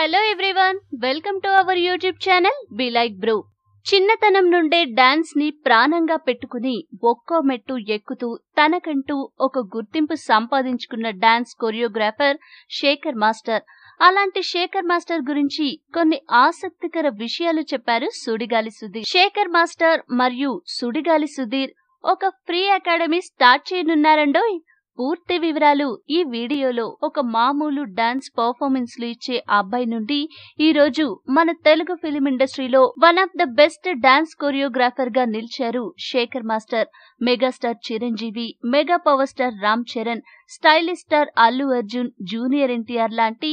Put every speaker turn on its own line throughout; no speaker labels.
Hello everyone welcome to our YouTube channel be like bro. చిన్నతనం నుండే డాన్స్ని ప్రాణంగా పెట్టుకుని ఒక్కో మెట్టు ఎక్కుతూ తనకంటూ ఒక గుర్తింపు సంపాదించుకున్న డాన్స్ కొరియోగ్రాఫర్ శేఖర్ మాస్టర్. అలాంటి శేఖర్ మాస్టర్ గురించి కొన్ని ఆసక్తికర విషయాలు చెప్పారు సుడిగాలి సుధీర్. శేఖర్ మాస్టర్ మరియు సుడిగాలి సుధీర్ ఒక ఫ్రీ అకాడమీ స్టార్ట్ చేయనున్నారండోయ్. పూర్తి వివరాలు ఈ వీడియోలో. ఒక మామూలు డాన్స్ పర్ఫార్మెన్స్లు ఇచ్చే అబ్బాయి నుండి ఈ రోజు మన తెలుగు ఫిలిం ఇండస్ట్రీలో one of the best dance కొరియోగ్రాఫర్గా నిలిచారు Sekhar master. Megastar Chiranjeevi mega power star Ram Charan stylish star Allu Arjun junior NTR లాంటి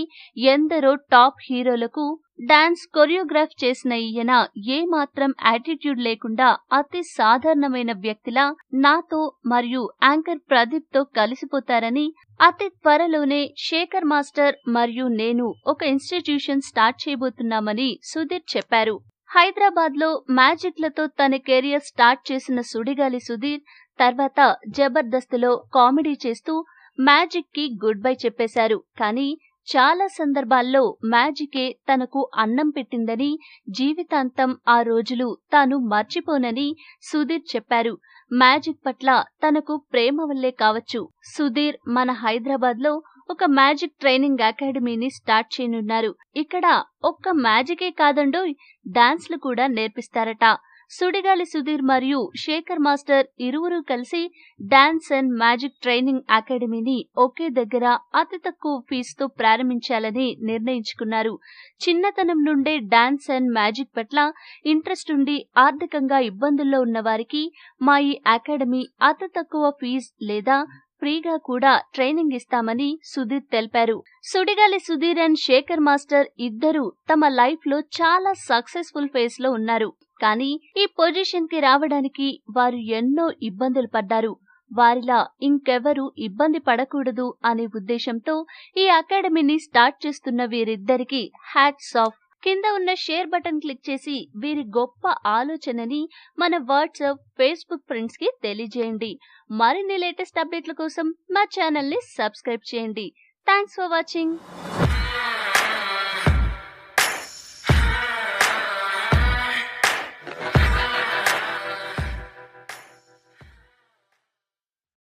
ఎందరో టాప్ హీరోలకు డాన్స్ కొరియోగ్రాఫ్ చేసిన ఈయన ఏ మాత్రం యాటిట్యూడ్ లేకుండా అతి సాధారణమైన వ్యక్తిలా నాతో మరియు యాంకర్ ప్రదీప్తో కలిసిపోతారని అతి త్వరలోనే శేఖర్ మాస్టర్ మరియు నేను ఒక ఇన్స్టిట్యూషన్ స్టార్ట్ చేయబోతున్నామని సుధీర్ చెప్పారు. హైదరాబాద్లో మ్యాజిక్లతో తన కెరియర్ స్టార్ట్ చేసిన సుడిగాలి సుధీర్ తర్వాత జబర్దస్త్లో కామెడీ చేస్తూ మ్యాజిక్కి గుడ్ బై చెప్పేశారు. కానీ చాలా సందర్భాల్లో మ్యాజికే తనకు అన్నం పెట్టిందని జీవితాంతం ఆ రోజులు తాను మర్చిపోనని సుధీర్ చెప్పారు. మ్యాజిక్ పట్ల తనకు ప్రేమ వల్లే కావచ్చు. సుధీర్ మన హైదరాబాద్లో ఒక మ్యాజిక్ ట్రైనింగ్ అకాడమీని స్టార్ట్ చేయనున్నారు. ఇక్కడ ఒక్క మ్యాజికే కాదండోయ్ డాన్స్లు కూడా నేర్పిస్తారట. సుడిగాలి సుధీర్ మరియు శేఖర్ మాస్టర్ ఇరువురు కలిసి డాన్స్ అండ్ మ్యాజిక్ ట్రైనింగ్ అకాడమీని ఒకే దగ్గర అతి తక్కువ ఫీజుతో ప్రారంభించాలని నిర్ణయించుకున్నారు. చిన్నతనం నుండే డాన్స్ అండ్ మ్యాజిక్ పట్ల ఇంట్రెస్ట్ ఉండి ఆర్థికంగా ఇబ్బందుల్లో ఉన్న వారికి మా ఈ అకాడమీ అతి తక్కువ ఫీజు లేదా ఫ్రీగా కూడా ట్రైనింగ్ ఇస్తామని సుధీర్ తెలిపారు. సుడిగాలి సుధీర్ అండ్ శేఖర్ మాస్టర్ ఇద్దరు తమ లైఫ్లో చాలా సక్సెస్ఫుల్ ఫేజ్లో ఉన్నారు. కానీ ఈ పొజిషన్కి రావడానికి వారు ఎన్నో ఇబ్బందులు పడ్డారు. వారిలా ఇంకెవరు ఇబ్బంది పడకూడదు అనే ఉద్దేశంతో ఈ అకాడమీని స్టార్ట్ చేస్తున్న వీరిద్దరికి హ్యాట్స్ ఆఫ్. కింద ఉన్న షేర్ బటన్ క్లిక్ చేసి వీరి గొప్ప ఆలోచనని మన వాట్సాప్ ఫేస్బుక్ ఫ్రెండ్స్కి తెలియజేయండి. మరిన్ని లేటెస్ట్ అప్డేట్ల కోసం మా ఛానల్ని సబ్స్క్రైబ్ చేయండి. Thanks for watching.